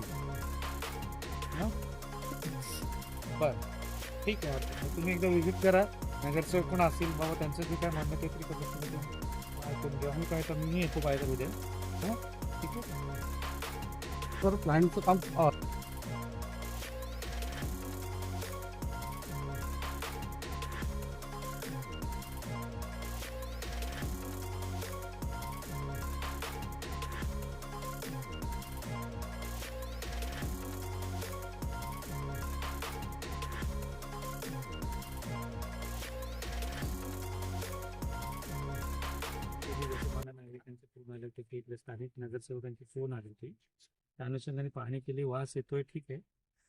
तू बर. ठीक आहे. तुम्ही एकदा विजिट करा. नगरसेवक कोण असेल बाबा त्यांचं जे काय मान्य ते तरी करू द्या मी काय तर मी येतो पाहिजे उद्या हां? ठीक आहे. तर प्लॅनचं काम आले होते की इथले स्थानिक नगरसेवकांचे फोन आले होते. त्या अनुषंगाने पाहणी केली वास येतोय ठीक आहे.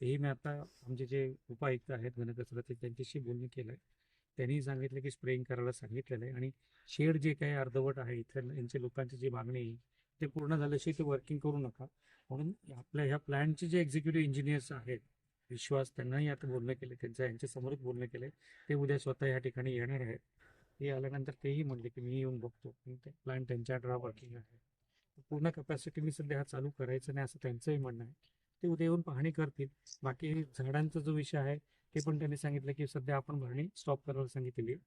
तेही मी आता आमचे जे उपायुक्त आहेत घनकचराचे त्यांच्याशी बोलणी केलं आहे त्यांनी सांगितलं की स्प्रेइंग करायला सांगितलेलं आहे. आणि शेड जे काही अर्धवट आहे इथं यांचे लोकांची जी मागणी आहे ते पूर्ण झाल्याशी ते वर्किंग करू नका. म्हणून आपल्या ह्या प्लॅनचे जे एक्झिक्युटिव्ह इंजिनियर्स आहेत विश्वास त्यांनाही आता बोलणं केलं त्यांच्या यांच्यासमोरच बोलणं केलं ते उद्या स्वतः या ठिकाणी येणार आहेत. ते आल्यानंतर तेही म्हणले की मी येऊन बघतो. ते प्लॅन त्यांच्या ड्रा वर्किंग आहे. पूर्ण कपॅसिटी मी सध्या हा चालू करायचं नाही असं त्यांचंही म्हणणं आहे. ते उद्या येऊन पाहणी करतील. बाकी झाडांचा जो विषय आहे ते पण त्यांनी सांगितलं की सध्या आपण भरणी स्टॉप करायला सांगितलेली आहे.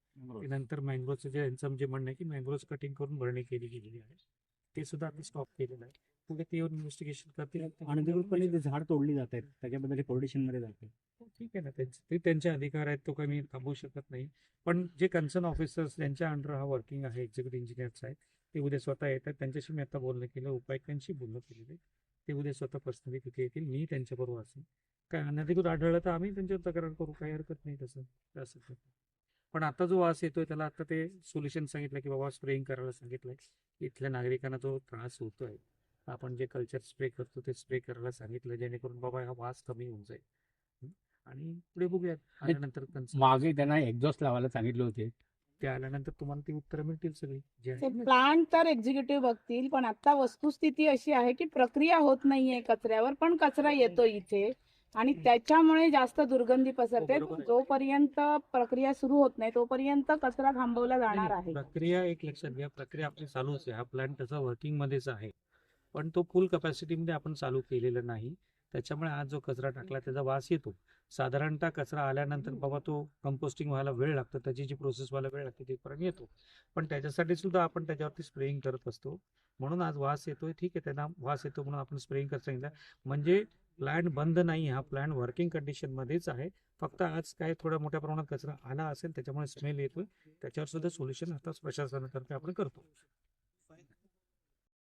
नंतर मँग्रोचं जे यांचं जे म्हणणं आहे की मँग्रोज कटिंग करून भरणी केली गेलेली आहे. ते सुद्धा आम्ही स्टॉप केलेलं आहे. पुढे ते येऊन इन्व्हेस्टिगेशन करतील अनधिकृतपणे जे झाड तोडली जात आहेत. त्याच्याबद्दल कोर्डिनेशनमध्ये जाते हो, ठीक आहे ना त्यांचे. ते त्यांचे अधिकार आहेत तो काही मी थांबवू शकत नाही. पण जे कन्सर्न ऑफिसर्स ज्यांच्या अंडर हा वर्किंग आहे एक्झिक्युटिव्ह इंजिनियर्स आहेत ते उद्या स्वतः येतात. त्यांच्याशी मी आता बोलणं केलं उपायुक्तांशी बोलणं केलेलं ते उद्या स्वतः पर्सनली तिथे येतील. मी त्यांच्याबरोबर असेल. काय अनधिकृत आढळलं तर आम्ही त्यांच्यावर तक्रार करू. काही हरकत नाही तसं. असं. पण आता जो वास येतोय त्याला आता ते सोल्युशन सांगितलं की बाबा स्प्रेइंग करायला सांगितलंय. इथल्या नागरिकांना जो त्रास होतोय आपण जे कल्चर स्प्रे करतो ते स्प्रे करायला सांगितलं जेणेकरून बाबा हा वास कमी होऊन जाईल. हं? आणि पुढे बघूयात आल्यानंतर मागे त्यांना एक्झॉस्ट लावायला सांगितले होते. ते आल्यानंतर तुम्हाला ती उत्तरं मिळतील सगळी. प्लांट तर एक्झिक्युटिव्ह बघतील पण आता वस्तुस्थिती अशी आहे की प्रक्रिया होत नाहीये कचऱ्यावर पण कचरा येतो इथे. आणि त्याच्यामुळे जास्त दुर्गंधी पसरते. आहे. जोपर्यंत प्रक्रिया सुरू होत नाही तोपर्यंत कचरा थांबवला जाणार आहे. प्रक्रिया एक लक्षात घ्या. प्रक्रिया आपली चालूच आहे. हा प्लॅन तसा वर्किंग मध्येच आहे. पण तो फुल कपॅसिटी मध्ये आपण चालू केलेला नाही. त्याच्यामुळे आज जो कचरा टाकला त्याचा वास येतो. साधारणतः कचरा आल्यानंतर बाबा तो कंपोस्टिंग व्हायला वेळ लागतो. त्याची जी प्रोसेस व्हायला वेळ लागते तिथपर्यंत येतो. पण त्याच्यासाठी सुद्धा आपण त्याच्यावरती स्प्रेइंग करत असतो. म्हणून आज वास येतोय. ठीक आहे त्यांना वास येतो म्हणून आपण स्प्रेइंग करत सांगितलं म्हणजे प्लॅन बंद नाही. हा प्लॅन वर्किंग कंडिशन मध्येच आहे. फक्त आज काय थोड्या मोठ्या प्रमाणात कचरा आला असेल त्याच्यामुळे स्मेल येतोय. त्याच्यावर सुद्धा सोल्युशन आता प्रशासनातर्फे आपण करतो.